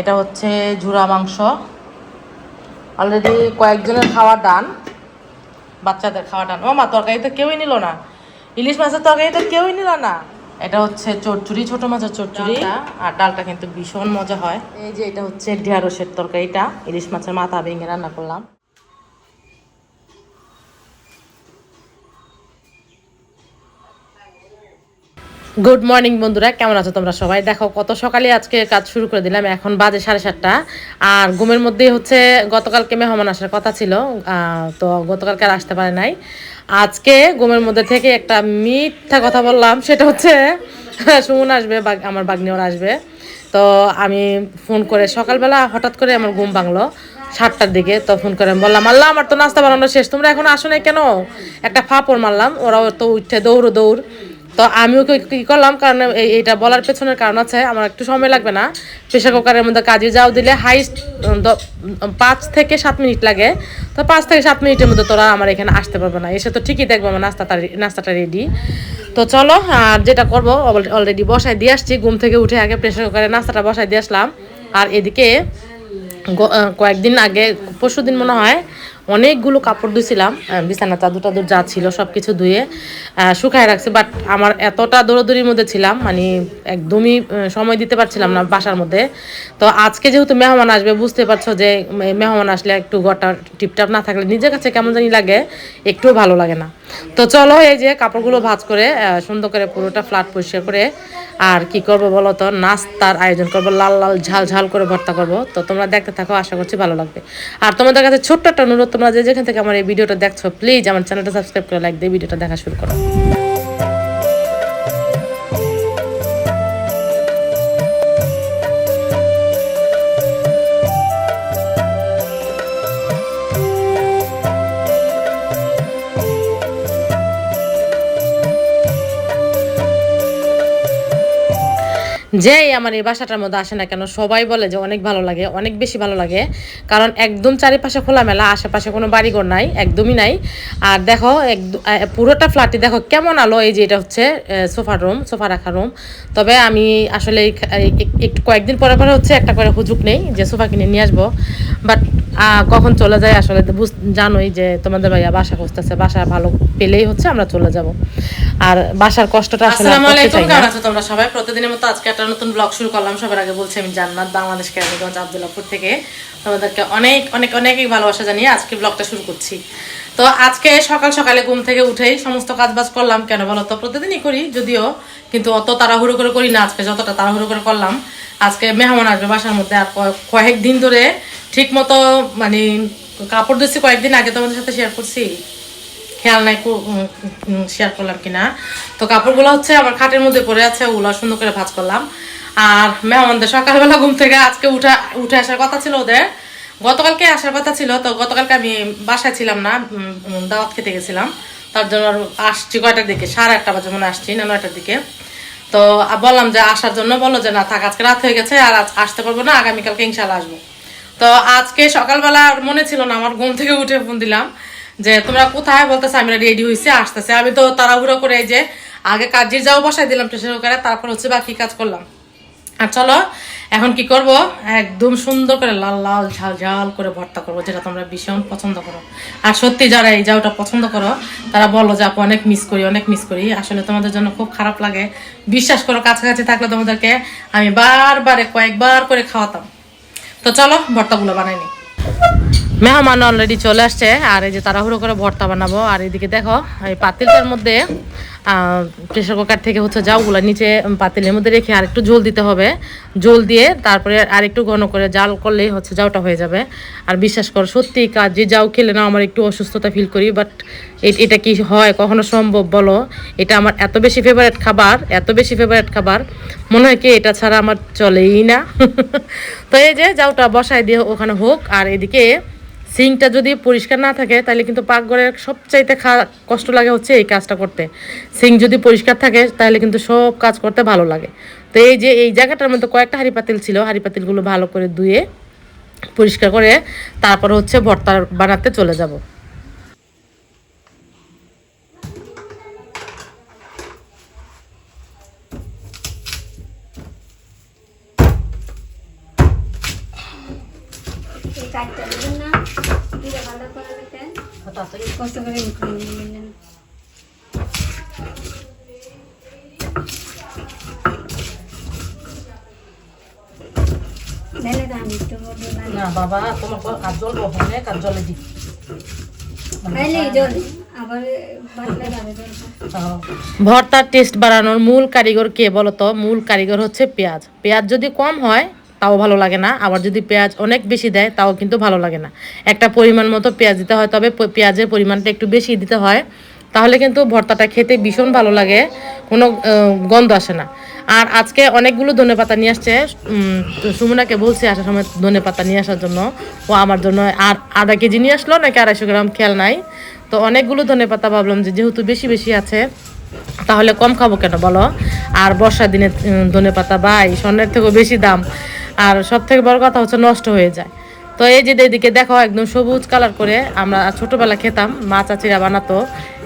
এটা হচ্ছে ঝুরা মাংস। অলরেডি কয়েকজনের খাওয়া ডান বাচ্চাদের খাওয়া ডান ও মা তরকারি তো কেউই নিল না। ইলিশ মাছের তরকারি তো কেউই নিল না। এটা হচ্ছে চচ্চড়ি ছোট মাছের চচ্চড়ি। আর ডালটা কিন্তু ভীষণ মজা হয়। এই যে এটা হচ্ছে ঢেঁড়সের তরকারিটা। ইলিশ মাছের মাথা ভেঙে রান্না করলাম। গুড মর্নিং বন্ধুরা, কেমন আছো তোমরা সবাই? দেখো, কত সকালে আজকে কাজ শুরু করে দিলাম, এখন বাজে সাড়ে সাতটা। আর ঘুমের মধ্যেই হচ্ছে গতকালকে মেহমান আসার কথা ছিল তো গতকালকে আর আসতে পারে নাই। আজকে ঘুমের মধ্যে থেকে একটা মিথ্যা কথা বললাম, সেটা হচ্ছে, সুমন আসবে আমার বাগনিওর আসবে। তো আমি ফোন করে সকালবেলা হঠাৎ করে আমার ঘুম ভাঙলো সাতটার দিকে, তো ফোন করে বললাম, আল্লাহ, আমার তো নাস্তা বানানো শেষ, তোমরা এখন আসো না কেন? একটা ফাপড় মারলাম, ওরাও তো উঠে দৌড় দৌড়। তো আমিও কি কি করলাম? কারণ এইটা বলার পেছনের কারণ আছে আমার একটু সময় লাগবে না। প্রেশার কুকারের মধ্যে কাজে যাও দিলে হাইস্ট পাঁচ থেকে সাত মিনিট লাগে। তো পাঁচ থেকে সাত মিনিটের মধ্যে তোরা আমার এখানে আসতে পারবে না। এসে তো ঠিকই দেখব আমার নাস্তাটা নাস্তাটা রেডি তো চলো, আর যেটা করব অলরেডি বসায় দিয়ে আসছি। ঘুম থেকে উঠে আগে প্রেশার কুকারে নাস্তাটা বসায় দিয়ে আসলাম। আর এদিকে কয়েকদিন আগে পরশু দিন মনে হয় অনেকগুলো কাপড় ধুয়েছিলাম বিছানা, চাদর টাদর যা ছিল সব কিছু ধুয়ে শুকায় রাখছি বাট আমার এতটা দৌড়দৌড়ির মধ্যে ছিলাম মানে একদমই সময় দিতে পারছিলাম না বাসার মধ্যে। তো আজকে যেহেতু মেহমান আসবে, বুঝতে পারছ যে মেহমান আসলে একটু গটা টিপটাপ না থাকলে নিজের কাছে কেমন জানি লাগে, একটুও ভালো লাগে না। তো চলো এই যে কাপড়গুলো ভাঁজ করে সুন্দর করে পুরোটা ফ্ল্যাট পরিষ্কার করে, আর কি করব বলো তো, নাস্তার আয়োজন করব, লাল লাল ঝাল ঝাল করে ভর্তা করব। তো তোমরা দেখতে থাকো, আশা করছি ভালো লাগবে। আর তোমাদের কাছে ছোট্ট একটা অনুরোধ তোমরা যে যেখান থেকে আমার এই ভিডিওটা দেখছ প্লিজ আমার চ্যানেলটা সাবস্ক্রাইব করে লাইক দিয়ে ভিডিওটা দেখা শুরু করো। যেই আমার এই বাসাটার মধ্যে আসে না কেন সবাই বলে যে অনেক ভালো লাগে অনেক বেশি ভালো লাগে। কারণ একদম চারিপাশে খোলামেলা আশেপাশে কোনো বাড়িঘর নাই একদমই নাই। আর দেখো পুরোটা ফ্ল্যাটে দেখো কেমন আলো এই যে এটা হচ্ছে সোফা রুম সোফা রাখা রুম। তবে আমি আসলে একটু কয়েকদিন পরে পরে হচ্ছে একটা করে হুজুক নেই যে সোফা কিনে নিয়ে আসব। বাট কখন চলে যায় আসলে বুঝ- জানোই যে তোমাদের ভাইয়া বাসা খুঁজতেছে বাসা ভালো পেলেই হচ্ছে আমরা চলে যাব। আর বাসার কষ্টটা আসলে তোমরা সবাই? প্রতিদিনের মতো আজকে একটা নতুন ব্লগ শুরু করলাম, সবার আগে বলছি আমি জান্নাত, বাংলাদেশ কেরানীগঞ্জ আবদুল্লাপুর থেকে। তোমাদেরকে অনেক অনেক অনেকই ভালোবাসা জানিয়ে আজকে ব্লগটা শুরু করছি। তো আজকে সকাল সকালে ঘুম থেকে উঠেই সমস্ত কাজ বাজ করলাম, কেন বলো তো? প্রতিদিনই করি, যদিও কিন্তু অত তাড়াহুড়ো করে করি না আজকে, যতটা তাড়াহুড়ো করে করলাম। আজকে মেহমান আসবে বাসার মধ্যে, আর কয়েক- কয়েকদিন ধরে ঠিক মতো মানে কাপড় ধুচ্ছি কয়েকদিন আগে তোমাদের সাথে শেয়ার করছি। খেয়াল নাই শেয়ার করলাম কিনা। তো কাপড়গুলো হচ্ছে আমার খাটের মধ্যে পড়ে আছে, ওগুলো সুন্দর করে ভাঁজ করলাম। আর মেহমানদের সকালবেলা ঘুম থেকে আজকে উঠে উঠে আসার কথা ছিল ওদের। গতকালকে আসার কথা ছিল, তো গতকালকে আমি বাসায় ছিলাম না দাওয়াত খেতে গেছিলাম। তার জন্য আসছি কয়টার দিকে? সাড়ে আটটা বাজে মনে আসছি, না নয়টার দিকে। তো বললাম যে আসার জন্য বলল যে, না, থাক, আজকে রাত হয়ে গেছে, আর আসতে পারব না, আগামীকালকে ইনশাল্লাহ আসব। তো আজকে সকালবেলা মনে ছিল না, আমার ঘুম থেকে উঠে ফোন দিলাম। যে তোমরা কোথায় বলতেছে, আমি রেডি হয়েছে আসতেছে। আমি তো তাড়াহুড়ো করে যে আগে কাজের যাও বসাই দিলাম প্রেশার কুকারে তারপর হচ্ছে বাকি কাজ করলাম। আর চলো, এখন কি করব? একদম সুন্দর করে লাল লাল ঝাল ঝাল করে ভর্তা করব, যেটা তোমরা ভীষণ পছন্দ করো। আর সত্যি যারা এই যাওটা পছন্দ করো, তারা বলো যে আপু, অনেক মিস করি, অনেক মিস করি। আসলে তোমাদের জন্য খুব খারাপ লাগে। বিশ্বাস করো, কাছাকাছি থাকলে তোমাদেরকে আমি বারবারে কয়েকবার করে খাওয়াতাম। তো চলো, ভর্তাগুলো বানাই নি। মেহমান অলরেডি চলে আসছে, আর এই যে তাড়াহুড়ো করে ভর্তা বানাবো। আর এদিকে দেখো, এই পাতিলটার মধ্যে প্রেশার কুকার থেকে হচ্ছে যাওগুলো নিচে পাতিলের মধ্যে রেখে আর একটু ঝোল দিতে হবে। ঝোল দিয়ে তারপরে আর একটু ঘন করে জাল করলেই হচ্ছে যাওটা হয়ে যাবে। আর বিশ্বাস করো, সত্যি কাজ, যে যাও খেলে না আমার একটু অসুস্থতা ফিল করি বাট এটা কি হয়, কখনো সম্ভব বলো? এটা আমার এত বেশি ফেভারেট খাবার, এত বেশি ফেভারিট খাবার, মনে হয় কি এটা ছাড়া আমার চলেই না। তো এই যে যাওটা বসায় দিয়ে ওখানে হোক, আর এদিকে সিঙ্কটা যদি পরিষ্কার না থাকে, তাহলে কিন্তু পাকঘরের সবচাইতে খা, কষ্ট লাগে হচ্ছে এই কাজটা করতে। সিঙ্ক যদি পরিষ্কার থাকে, তাহলে কিন্তু সব কাজ করতে ভালো লাগে। তো এই যে, এই জায়গাটার মধ্যে কয়েকটা হাঁড়ি পাতিল ছিল, হাঁড়ি পাতিলগুলো ভালো করে ধুয়ে পরিষ্কার করে তারপর হচ্ছে ভর্তা বানাতে চলে যাব চারটা দেবেন না দিলে ভালো করে করে নিলেন না না। বাবা তোমার কাজ জ্বলবো অনেক কাজ জলে দি? জল। ভর্তার টেস্ট বাড়ানোর মূল কারিগর কে বলো তো মূল কারিগর হচ্ছে পেঁয়াজ। পেঁয়াজ যদি কম হয় তাও ভালো লাগে না। আবার যদি পেঁয়াজ অনেক বেশি দেয়, তাও কিন্তু ভালো লাগে না। একটা পরিমাণ মতো পেঁয়াজ দিতে হয়, তবে পেঁয়াজের পরিমাণটা একটু বেশি দিতে হয়। তাহলে কিন্তু ভর্তাটা খেতে ভীষণ ভালো লাগে, কোনো গন্ধ আসে না। আর আজকে অনেকগুলো ধনে পাতা নিয়ে আসছে। সুমনাকে বলছি আসার সময় ধনে পাতা নিয়ে আসার জন্য। ও আমার জন্য আর আধা কেজি নিয়ে আসলো, নাকি আড়াইশো গ্রাম, খেয়াল নাই। তো অনেকগুলো ধনে পাতা ভাবলাম যে যেহেতু বেশি বেশি আছে, তাহলে কম খাব কেন বলো? আর বর্ষার দিনে ধনে পাতা, বাই, স্বর্ণের থেকেও বেশি দাম। আর সব থেকে বড় কথা হচ্ছে নষ্ট হয়ে যায়। তো এই যে এদিকে দেখো, একদম সবুজ কালার করে আমরা ছোটবেলা খেতাম, মা চাচিরা বানাতো,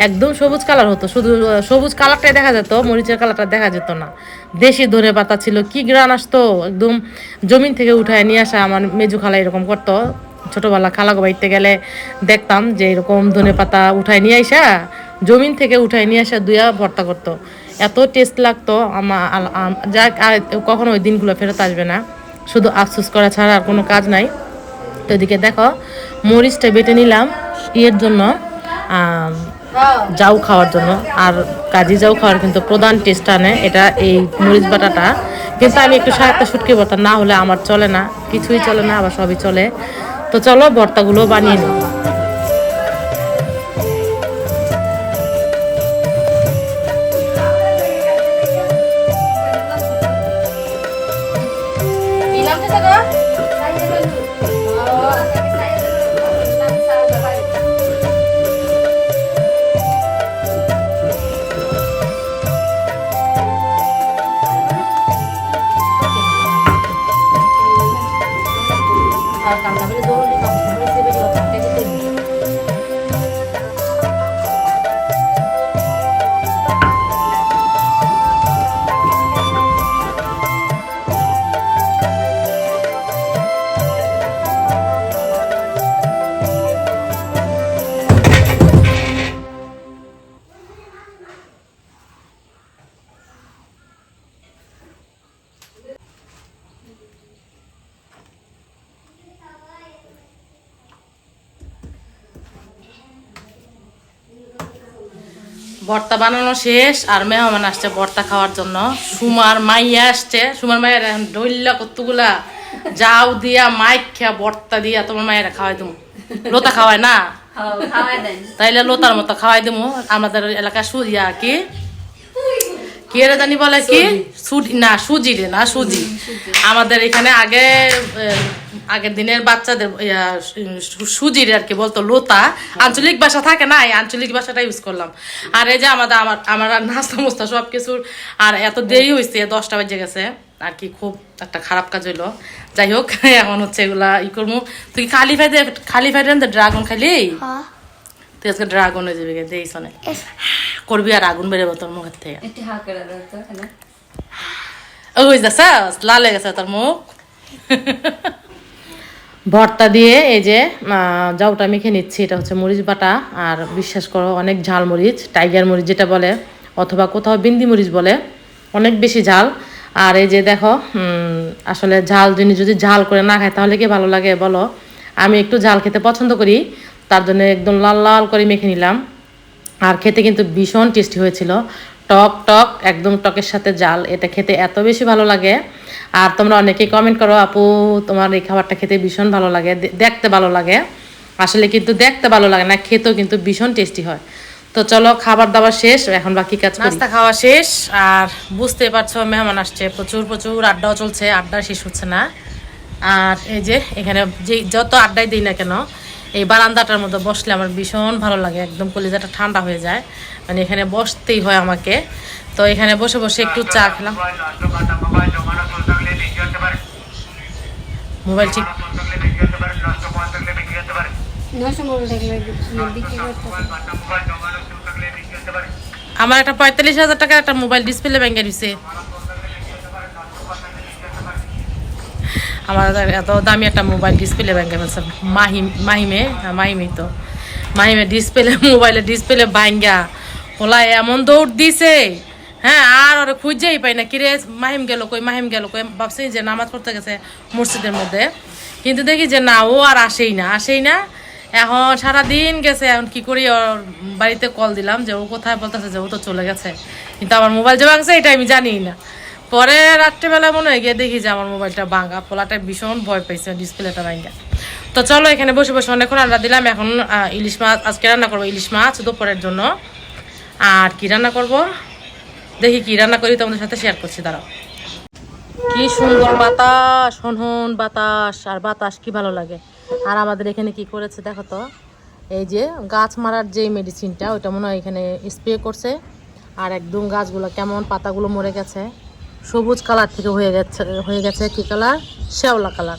একদম সবুজ কালার হতো। শুধু সবুজ কালারটাই দেখা যেত, মরিচের কালারটা দেখা যেত না। দেশি ধনে পাতা ছিল, কি গ্রান আসতো। একদম জমিন থেকে উঠায় নিয়ে আসা আমার মেজু খালা এরকম করতো। ছোটবেলা খালাগো বাড়িতে গেলে দেখতাম যে এরকম ধনে পাতা উঠায় নিয়ে আসা, জমিন থেকে উঠায় নিয়ে আসা দুইয়া ভর্তা করতো। এত টেস্ট লাগতো আমার আর কখনো ওই দিনগুলো ফেরত আসবে না। শুধু আফসোস করা ছাড়া আর কোনো কাজ নাই। তো এদিকে দেখো, মরিচটা বেটে নিলাম ইয়ের জন্য যাও খাওয়ার জন্য। আর কাজি জাউ খাওয়ার কিন্তু প্রধান টেস্ট আনে, এটা এই মরিচ বাটাটা। কিন্তু আমি একটু সাহায্য শুটকি বর্তা না হলে আমার চলে না, কিছুই চলে না, আবার সবই চলে। তো চলো, বর্তাগুলো বানিয়ে নিই। ভর্তা বানানো শেষ আর মেহমান আসছে ভর্তা খাওয়ার জন্য। সুমার মাইয়া আসছে। সুমার মায়ের ডইল্লা কতগুলা? যাও দিয়া মাইক খেয়া ভর্তা দিয়া তোমার মায়ের খাওয়াই দেবো লোতা খাওয়ায় না? তাইলে লোতার মতো খাওয়াই দেবো আমাদের এলাকা সুইয়া কি? কি এরা জানি বলে কি? সুজি। না সুজি রে না সুজি। আমাদের এখানে আগে আগের দিনের বাচ্চাদের সুজির আর কি বলতো লোতা। আঞ্চলিক ভাষা থাকে না এই আঞ্চলিক ভাষাটা ইউজ করলাম। আর এই যে আমাদের আমার আমার আর নাস্তা মুস্তা সব কিছুর আর এত দেরি হয়েছে দশটা বেজে গেছে। আর কি খুব একটা খারাপ কাজ হইল। যাই হোক এখন হচ্ছে এগুলা ই করব তুই খালি ফাইদে খালি ফাইদে ড্রাগন খালি তুই আজকে ড্রাগন হয়ে যাবি করবি আর আগুন বেরোবো তোর মুখের থেকে। ওই লাল গেছে তোর মুখ। ভর্তা দিয়ে এই যে জাউটা মেখে নিচ্ছি এটা হচ্ছে মরিচ বাটা। আর বিশ্বাস করো অনেক ঝাল মরিচ টাইগার মরিচ যেটা বলে অথবা কোথাও বিন্দি মরিচ বলে অনেক বেশি ঝাল। আর এই যে দেখো আসলে ঝাল জিনিস যদি ঝাল করে না খায় তাহলে কি ভালো লাগে বলো? আমি একটু ঝাল খেতে পছন্দ করি। তার জন্য একদম লাল লাল করে মেখে নিলাম। আর খেতে কিন্তু ভীষণ টেস্টি হয়েছিল। টক টক, একদম টকের সাথে জাল। এটা খেতে এত বেশি ভালো লাগে। আর তোমরা অনেকেই কমেন্ট করো, আপু, তোমার এই খাবারটা খেতে ভীষণ ভালো লাগে। দেখতে ভালো লাগে। আসলে কিন্তু দেখতে ভালো লাগে না, খেতেও কিন্তু ভীষণ টেস্টি হয়। তো চলো, খাবার দাবার শেষ। এখন বাকি কাজ নাস্তা খাওয়া শেষ। আর বুঝতে পারছ, মেহমান আসছে। প্রচুর প্রচুর আড্ডাও চলছে। আড্ডা শেষ হচ্ছে না। আর এই যে, এখানে যে, যত আড্ডাই দিই না কেন এই বারান্দাটার মধ্যে বসলে আমার ভীষণ ভালো লাগে একদম কলিজাটা ঠান্ডা হয়ে যায়। মানে এখানে বসতেই হয় আমাকে। তো এখানে বসে বসে একটু চা খেলাম। মোবাইল ঠিক আমার একটা পঁয়তাল্লিশ হাজার টাকার একটা মোবাইল ডিসপ্লে ব্যাংকে দিছে। আমার এত দামি একটা মোবাইল ডিসপ্লে ভেঙে ফেলছে। মাহিম মাহিমে হ্যাঁ মাহিমই তো। মাহিমে ডিসপ্লে মোবাইলের ডিসপ্লে ভাঙ্গা ওলা এমন দৌড় দিছে। হ্যাঁ আর ওরে খুঁজেই পাই না। কিরে, মাহিম গেল কই, মাহিম গেল কই? ভাবছি যে নামাজ পড়তে গেছে মসজিদের মধ্যে। কিন্তু দেখি যে না, ও আর আসেই না আসেই না। এখন সারাদিন গেছে, এখন কি করি, ওর বাড়িতে কল দিলাম যে ও কোথায় বলতেছে যে ও তো চলে গেছে। কিন্তু আমার মোবাইল যে ভাঙছে, এটা আমি জানি না। পরে রাত্রেবেলা মনে হয় গিয়ে দেখি যে আমার মোবাইলটা ভাঙা, পোলাটা ভীষণ ভয় পাইছে, ডিসপ্লেটা ভাঙা। তো চলো এখানে বসে বসে অনেকক্ষণ রান্না দিলাম, এখন ইলিশ মাছ, আজকে রান্না করব ইলিশ মাছ দুপুরের জন্য। আর কি রান্না করব? দেখি কি রান্না করি, তোমাদের সাথে শেয়ার করছি, দাঁড়াও। কি সুন্দর বাতাস, হনহন বাতাস, আর বাতাস কি ভালো লাগে। আর আমাদের এখানে কি করেছে দেখো তো, এই যে গাছ মারার যে মেডিসিনটা ওইটা মনে হয় এখানে স্প্রে করছে। আর একদম গাছগুলো কেমন, পাতাগুলো মরে গেছে। সবুজ কালার থেকে হয়ে গেছে হয়ে গেছে কি কালার? শ্যাওলা কালার।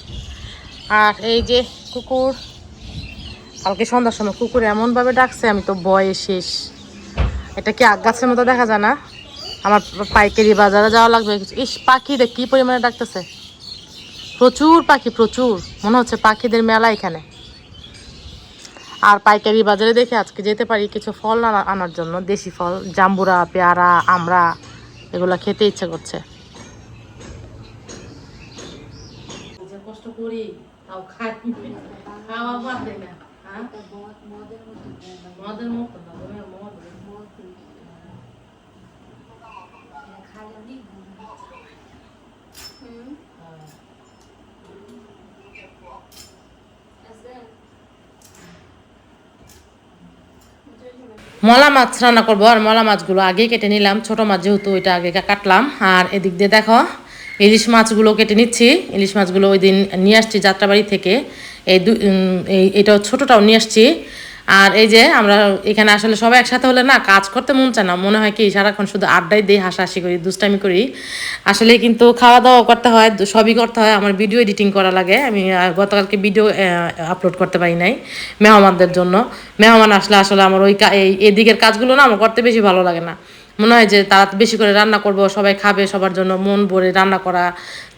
আর এই যে কুকুর, কালকে সন্ধ্যার সময় কুকুর এমনভাবে ডাকছে, আমি তো বয়ে শেষ। এটা কি গাছের মতো দেখা যায় না? আমার পাইকারি বাজারে যাওয়া লাগবে। ইস, পাখিদের কী পরিমাণে ডাকতেছে? প্রচুর পাখি, প্রচুর। মনে হচ্ছে পাখিদের মেলা এখানে। আর পাইকারি বাজারে দেখে আজকে যেতে পারি কিছু ফল আনা- আনার জন্য। দেশি ফল, জাম্বুরা, পেয়ারা, আমড়া, এগুলো খেতে ইচ্ছে করছে কষ্ট করি, তাও খাই। খাওয়া দেয় না হ্যাঁ? মদের মতো মলা মাছ রান্না করব, আর মলা মাছগুলো আগে কেটে নিলাম। ছোট মাছ যেহেতু, ওইটা আগে কাটলাম। আর এদিক দিয়ে দেখো ইলিশ মাছগুলো কেটে নিচ্ছি। ইলিশ মাছগুলো ওই দিন নিয়ে আসছি যাত্রাবাড়ি থেকে। এই দু এটাও ছোটোটাও নিয়ে আসছি। আর এই যে আমরা এখানে আসলে সবাই একসাথে হলে না কাজ করতে মন চায় না। মনে হয় কি সারাক্ষণ শুধু আড্ডাই দিই, হাসাহাসি করি, দুষ্টামি করি। আসলে কিন্তু খাওয়া দাওয়া করতে হয় সবই করতে হয়। আমার ভিডিও এডিটিং করা লাগে। আমি গতকালকে ভিডিও আপলোড করতে পারি নাই মেহমানদের জন্য। মেহমান আসলে আসলে আমার ওই এই, এদিকের কাজগুলো না আমার করতে বেশি ভালো লাগে না। মনে হয় যে তারা বেশি করে রান্না করব, সবাই খাবে, সবার জন্য মন ভরে রান্না করা,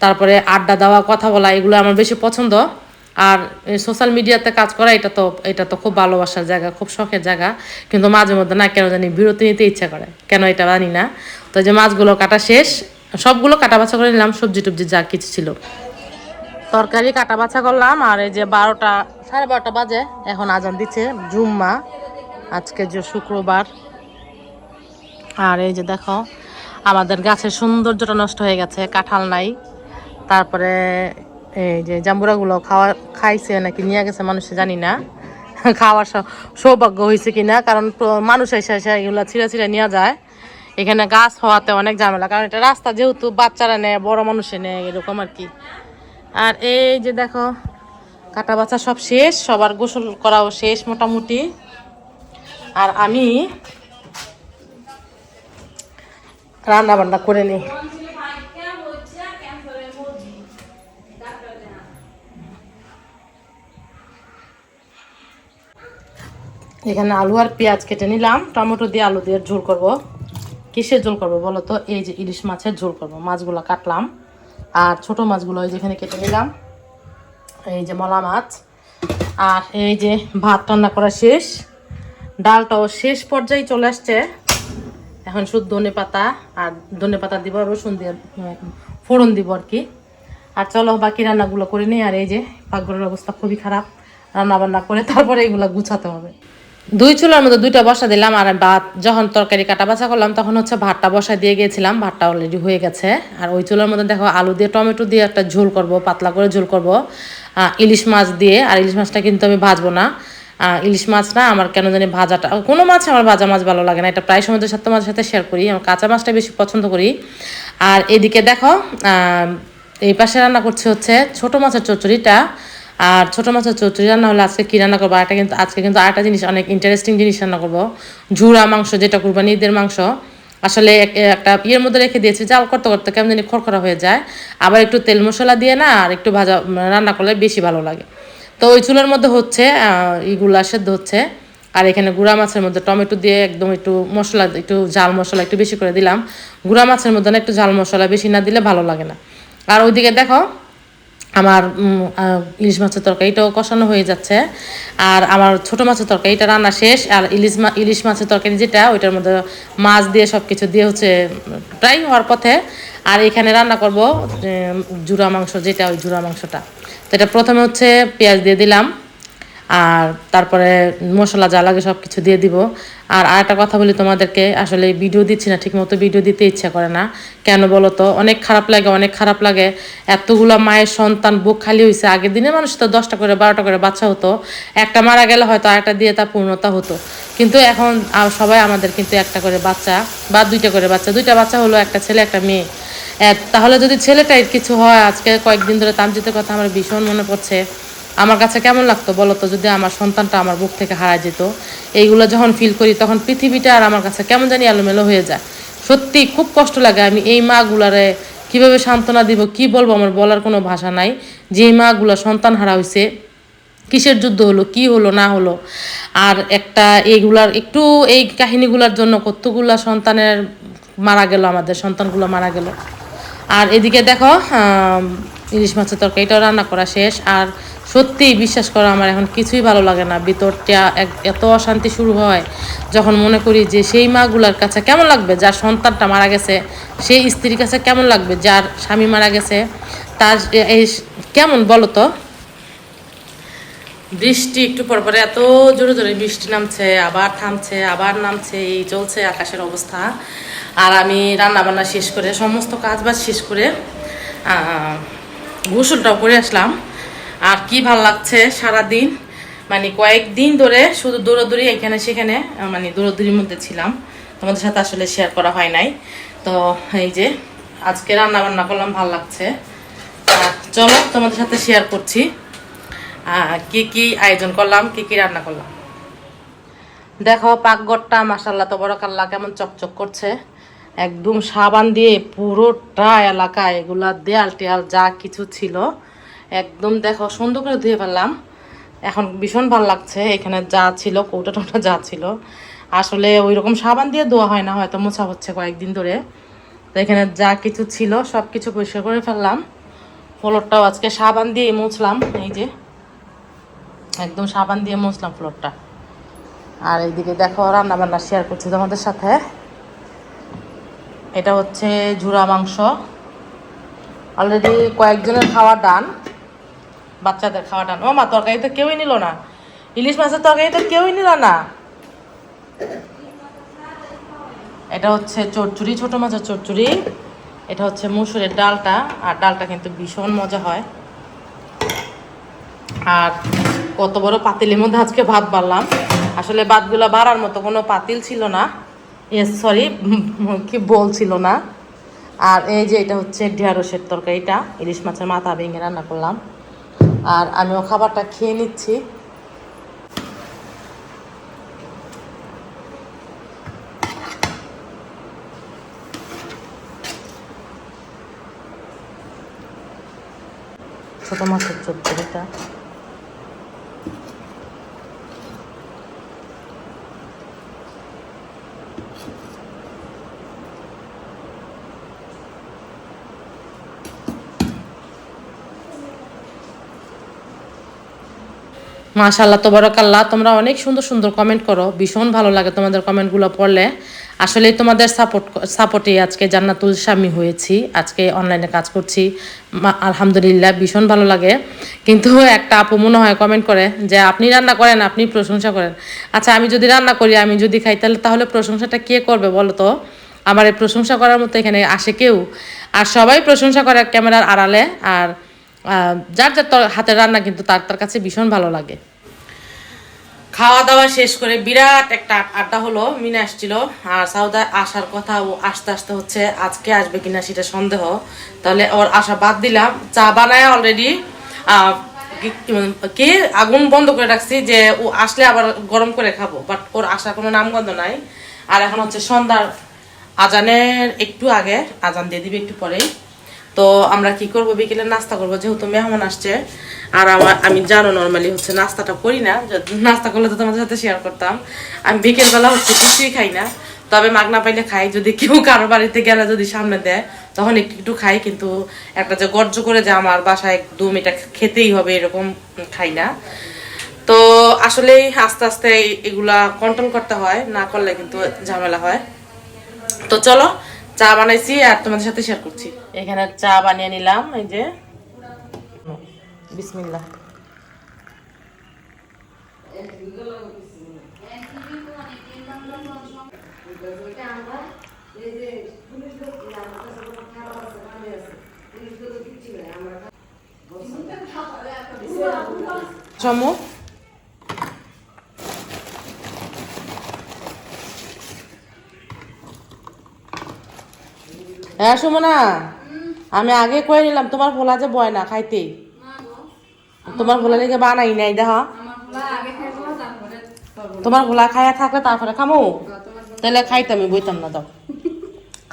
তারপরে আড্ডা দেওয়া, কথা বলা, এগুলো আমার বেশি পছন্দ। আর সোশ্যাল মিডিয়াতে কাজ করা, এটা তো এটা তো খুব ভালোবাসার জায়গা, খুব শখের জায়গা। কিন্তু মাঝে মধ্যে না, কেন জানি বিরতি নিতে ইচ্ছা করে, কেন এটা জানি না। তো যে মাছগুলো কাটা শেষ, সবগুলো কাটা বাছা করে নিলাম, সবজি টবজি যা কিছু ছিল। তরকারি কাটা বাছা করলাম, আর এই যে বারোটা, সাড়ে বারোটা বাজে, এখন আজান দিচ্ছে, জুম্মা, আজকে যে শুক্রবার। আর এই যে দেখো, আমাদের গাছের সৌন্দর্যটা নষ্ট হয়ে গেছে, কাঁঠাল নাই। তারপরে এই যে জাম্বুরাগুলো খাওয়া, খাইছে নাকি, নিয়ে গেছে মানুষে, জানি না। খাওয়ার সৌভাগ্য হয়েছে কিনা, কারণ তো- মানুষ এসে এসে এগুলো ছিঁড়ে ছিঁড়ে নেওয়া যায়। এখানে গাছ হওয়াতে অনেক ঝামেলা, কারণ এটা রাস্তা যেহেতু বাচ্চারা নেয়, বড় মানুষে নেয়, এরকম আর কি। আর এই যে দেখো, কাটা বাচ্চা সব শেষ, সবার গোসল করাও শেষ মোটামুটি। আর আমি রান্না বান্না করে নিই এখানে আলু আর পেঁয়াজ কেটে নিলাম। টমেটো দিয়ে আলু দিয়ে ঝোল করব। কিসের ঝোল করব বলো তো এই যে ইলিশ মাছের ঝোল করব। মাছগুলো কাটলাম। আর ছোট মাছগুলো এই যেখানে কেটে নিলাম। এই যে মলা মাছ। আর এই যে ভাত রান্না করা শেষ। ডালটাও শেষ পর্যায়ে চলে আসছে। এখন শুধু ধনে পাতা আর ধনে পাতা দিব রসুন দিয়ে ফোড়ন দিব আর কি। আর চলো, বাকি রান্নাগুলো করে নিই। আর এই যে, পাকঘরের অবস্থা খুবই খারাপ। রান্না বান্না করে তারপরে এগুলো গুছাতে হবে। দুই চুলার মধ্যে দুইটা বসা দিলাম আর ভাত, যখন তরকারি কাটা বাছা করলাম, তখন হচ্ছে ভাতটা বসা দিয়ে গিয়েছিলাম। ভাতটা অলরেডি হয়ে গেছে। আর ওই চুলার মধ্যে দেখো, আলু দিয়ে, টমেটো দিয়ে একটা ঝোল করব, পাতলা করে ঝোল করব। ইলিশ মাছ দিয়ে। আর ইলিশ মাছটা কিন্তু আমি ভাজবো না। ইলিশ মাছ না, আমার কেন জানি ভাজাটা, কোনো মাছ আমার ভাজা মাছ ভালো লাগে না। এটা প্রায় সময় সাথে মাছের সাথে শেয়ার করি, আমার কাঁচা মাছটা বেশি পছন্দ করি। আর এদিকে দেখো এই পাশে রান্না করছে হচ্ছে ছোট মাছের চচ্চড়িটা। আর ছোট মাছের চচ্চড়ি রান্না হলে আজকে কী রান্না করব? একটা কিন্তু, আজকে কিন্তু আরেকটা জিনিস, অনেক ইন্টারেস্টিং জিনিস রান্না করব। ঝুড়া মাংস, যেটা কুরবানি ঈদের মাংস। আসলে এক- একটা ইয়ের মধ্যে রেখে দিয়েছি জাল করতে করতে কেমন জানি খড়খড়া হয়ে যায়। আবার একটু তেল মশলা দিয়ে না, আর একটু ভাজা, রান্না করলে বেশি ভালো লাগে। তো ওই চুলের মধ্যে হচ্ছে ইগুলা সেদ্ধ হচ্ছে। আর এখানে গুঁড়া মাছের মধ্যে টমেটো দিয়ে একদম একটু মশলা, একটু ঝাল মশলা একটু বেশি করে দিলাম। গুঁড়া মাছের মধ্যে না একটু ঝাল মশলা বেশি না দিলে ভালো লাগে না। আর ওইদিকে দেখো, আমার ইলিশ মাছের তরকারিটাও কষানো হয়ে যাচ্ছে। আর আমার ছোট মাছের তরকারিটা রান্না শেষ। আর ইলিশ মা, ইলিশ মাছের তরকারি যেটা, ওইটার মধ্যে মাছ দিয়ে সব কিছু দিয়ে হচ্ছে প্রায় হওয়ার পথে। আর এখানে রান্না করব জুরা মাংস যেটা, ওই জুরা মাংসটা। এটা প্রথমে হচ্ছে পেঁয়াজ দিয়ে দিলাম, আর তারপরে মশলা যা লাগে সব কিছু দিয়ে দিব। আর আরেকটা কথা বলি তোমাদেরকে, আসলে ভিডিও দিচ্ছি না ঠিক মতো ভিডিও দিতে ইচ্ছা করে না। কেন বলো তো? অনেক খারাপ লাগে, অনেক খারাপ লাগে। এতগুলো মায়ের সন্তান বুক খালি হয়েছে আগের দিনে মানুষ তো দশটা করে, বারোটা করে বাচ্চা হতো। একটা মারা গেলে হয়তো আরেকটা দিয়ে তা পূর্ণতা হতো। কিন্তু এখন সবাই আমাদের কিন্তু একটা করে বাচ্চা বা দুইটা করে বাচ্চা। দুইটা বাচ্চা হলো একটা ছেলে, একটা মেয়ে। তাহলে যদি ছেলেটার কিছু হয় আজকে কয়েকদিন ধরে তামজিতের কথা আমার ভীষণ মনে পড়ছে। আমার কাছে কেমন লাগতো বলো তো, যদি আমার সন্তানটা আমার বুক থেকে হারা যেত? এইগুলো যখন ফিল করি, তখন পৃথিবীটা আর আমার কাছে কেমন জানি এলোমেলো হয়ে যায়। সত্যি খুব কষ্ট লাগে আমি এই মাগুলারে কীভাবে সান্ত্বনা দিব, কি বলব আমার বলার কোনো ভাষা নাই। যে মাগুলা সন্তান হারা হয়েছে কিসের যুদ্ধ হলো, কি হলো, না হলো। আর একটা এইগুলার একটু এই কাহিনীগুলোর জন্য কতগুলা সন্তানের মারা গেল, আমাদের সন্তানগুলো মারা গেল। আর এদিকে দেখো ইলিশ মাছের তরকারিটাও রান্না করা শেষ। আর সত্যি বিশ্বাস করো, আমার এখন কিছুই ভালো লাগে না। ভিতরটা এত অশান্তি শুরু হয়, যখন মনে করি যে সেই মাগুলার কাছে কেমন লাগবে? যার সন্তানটা মারা গেছে, সেই স্ত্রীর কাছে কেমন লাগবে? যার স্বামী মারা গেছে, তার এই কেমন বলো তো? বৃষ্টি একটু পর পরে এত জোরে জোরে বৃষ্টি নামছে, আবার থামছে, আবার নামছে, এই চলছে আকাশের অবস্থা। আর আমি রান্না বান্না শেষ করে সমস্ত কাজ বাজ শেষ করে গোসলটাও করে আসলাম। আর কি ভালো লাগছে সারাদিন? মানে কয়েকদিন ধরে শুধু দৌড়াদৌড়ি এখানে সেখানে মানে দৌড়াদৌড়ির মধ্যে ছিলাম। তোমাদের সাথে আসলে শেয়ার করা হয় নাই। তো এই যে আজকে রান্না বান্না করলাম, ভালো লাগছে। আর চলো তোমাদের সাথে শেয়ার করছি। কি কি আয়োজন করলাম, কি কি রান্না করলাম? দেখো, পাকঘরটা বড় কাল্লা কেমন চকচক করছে। একদম সাবান দিয়ে পুরোটা এলাকা এগুলা দেয়াল টেয়াল যা কিছু ছিল, একদম দেখো, সুন্দর করে ধুয়ে ফেললাম। এখন ভীষণ ভালো লাগছে, এখানে যা ছিল, কৌটা টৌটা যা ছিল। আসলে ওই রকম সাবান দিয়ে ধোয়া হয় না, হয়তো মোছা হচ্ছে কয়েকদিন ধরে। তো এখানে যা কিছু ছিল সব কিছু পরিষ্কার করে ফেললাম। ফ্লোরটাও আজকে সাবান দিয়ে মুছলাম, এই যে। একদম সাবান দিয়ে মুছলাম ফ্লোরটা। আর এইদিকে দেখো রান্না বান্না শেয়ার করছি তোমাদের সাথে। এটা হচ্ছে ঝুরা মাংস। অলরেডি কয়েকজনের খাওয়া ডান বাচ্চাদের খাওয়া ডান ও মা, তরকারি তো কেউই নিল না। ইলিশ মাছের তরকারি তো কেউই নিল না। এটা হচ্ছে চচ্চড়ি, ছোট মাছের চচ্চড়ি। এটা হচ্ছে মুসুরের ডালটা। আর ডালটা কিন্তু ভীষণ মজা হয়। আর কত বড় পাতিলের মধ্যে আজকে ভাত বাড়লাম। আসলে ভাতগুলো বাড়ার মতো কোনো পাতিল ছিল না। সরি কি বল ছিল না। আর এই যে এটা হচ্ছে ঢেঁড়সের তরকারিটা ইলিশ মাছের মাথা ভেঙে রান্না করলাম। আর আমিও খাবারটা খেয়ে নিচ্ছি। ছোট মাছের চচ্চড়িটা। মাশাল্লাহ তোবারকাল্লাহ। তোমরা অনেক সুন্দর সুন্দর কমেন্ট করো। ভীষণ ভালো লাগে তোমাদের কমেন্টগুলো পড়লে। আসলে তোমাদের সাপোর্ট সাপোর্টে আজকে জান্নাতুল স্বামী হয়েছি। আজকে অনলাইনে কাজ করছি। আলহামদুলিল্লাহ, ভীষণ ভালো লাগে। কিন্তু একটা আপু মনে হয় কমেন্ট করে যে, আপনি রান্না করেন, আপনি প্রশংসা করেন। আচ্ছা আমি যদি রান্না করি, আমি যদি খাই, তাহলে তাহলে প্রশংসাটা কে করবে বলো তো? আমার এই প্রশংসা করার মতো এখানে আসে কেউ। আর সবাই প্রশংসা করে ক্যামেরার আড়ালে। আর যার যার তর- হাতের রান্না কিন্তু তার তার কাছে ভীষণ ভালো লাগে। খাওয়া দাওয়া শেষ করে বিরাট একটা আড্ডা হলো, মিনা আসছিল। আর সাউদা আসার কথা ও আসতে আসতে হচ্ছে আজকে আসবে কিনা সেটা সন্দেহ। তাহলে ওর আশা বাদ দিলাম। চা বানায় অলরেডি কে আগুন বন্ধ করে রাখছি যে ও আসলে আবার গরম করে খাব। বাট ওর আসার কোনো নামগন্ধ নাই। আর এখন হচ্ছে সন্ধ্যার আজানের একটু আগে, আজান দিয়ে দিবে একটু পরেই। তো আমরা কি করব? বিকেলে নাস্তা করব, যেহেতু মেহমান আসছে। আর আমার আমি জানো নর্মালি হচ্ছে নাস্তাটা করি না নাস্তা করলে তো তোমাদের সাথে শেয়ার করতাম। আমি বিকেলবেলা হচ্ছে কিছুই খাই না, তবে মাগনা পাইলে খাই। যদি কেউ কারও বাড়িতে গেলে যদি সামনে দেয়, তখন একটু একটু খাই, কিন্তু একটা যে গর্জ করে যে আমার বাসায় একদম এটা খেতেই হবে এরকম খাই না। তো আসলে আস্তে আস্তে এগুলা কন্ট্রোল করতে হয়, না করলে কিন্তু ঝামেলা হয়। তো চলো চা বানাইছি আর তোমাদের সাথে শেয়ার করছি। এখানে চা বানিয়ে নিলাম, এই যে। বিসমিল্লা চমো। হ্যাঁ সুমনা আমি আগে কয়ে নিলাম তোমার ভোলা যে বয় না খাইতে। তোমার ভোলা লেগে বানাই নাই দেখা। তোমার ভোলা খাইয়া থাকলে তারপরে খামো। তাহলে খাইতাম আমি বইতাম না দাও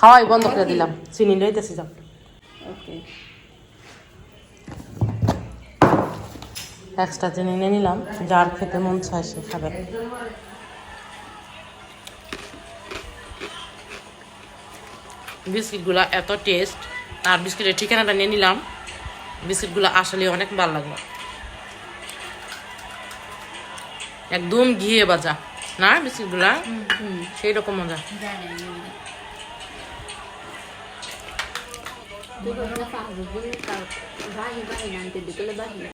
খাওয়াই বন্ধ করে দিলাম চিনি লইতেছি যাও। এক্সট্রা চিনি নিয়ে নিলাম যার খেতে মন চায় সে খাবে। বিস্কিটগুলো এত টেস্ট আর বিস্কিটের ঠিকানাটা নিয়ে নিলাম। বিস্কিটগুলো আসলে অনেক ভালো লাগল। একদম ঘিয়ে বাজা না বিস্কিটগুলা? সেই রকম মজা। বাহি বাহি বাহি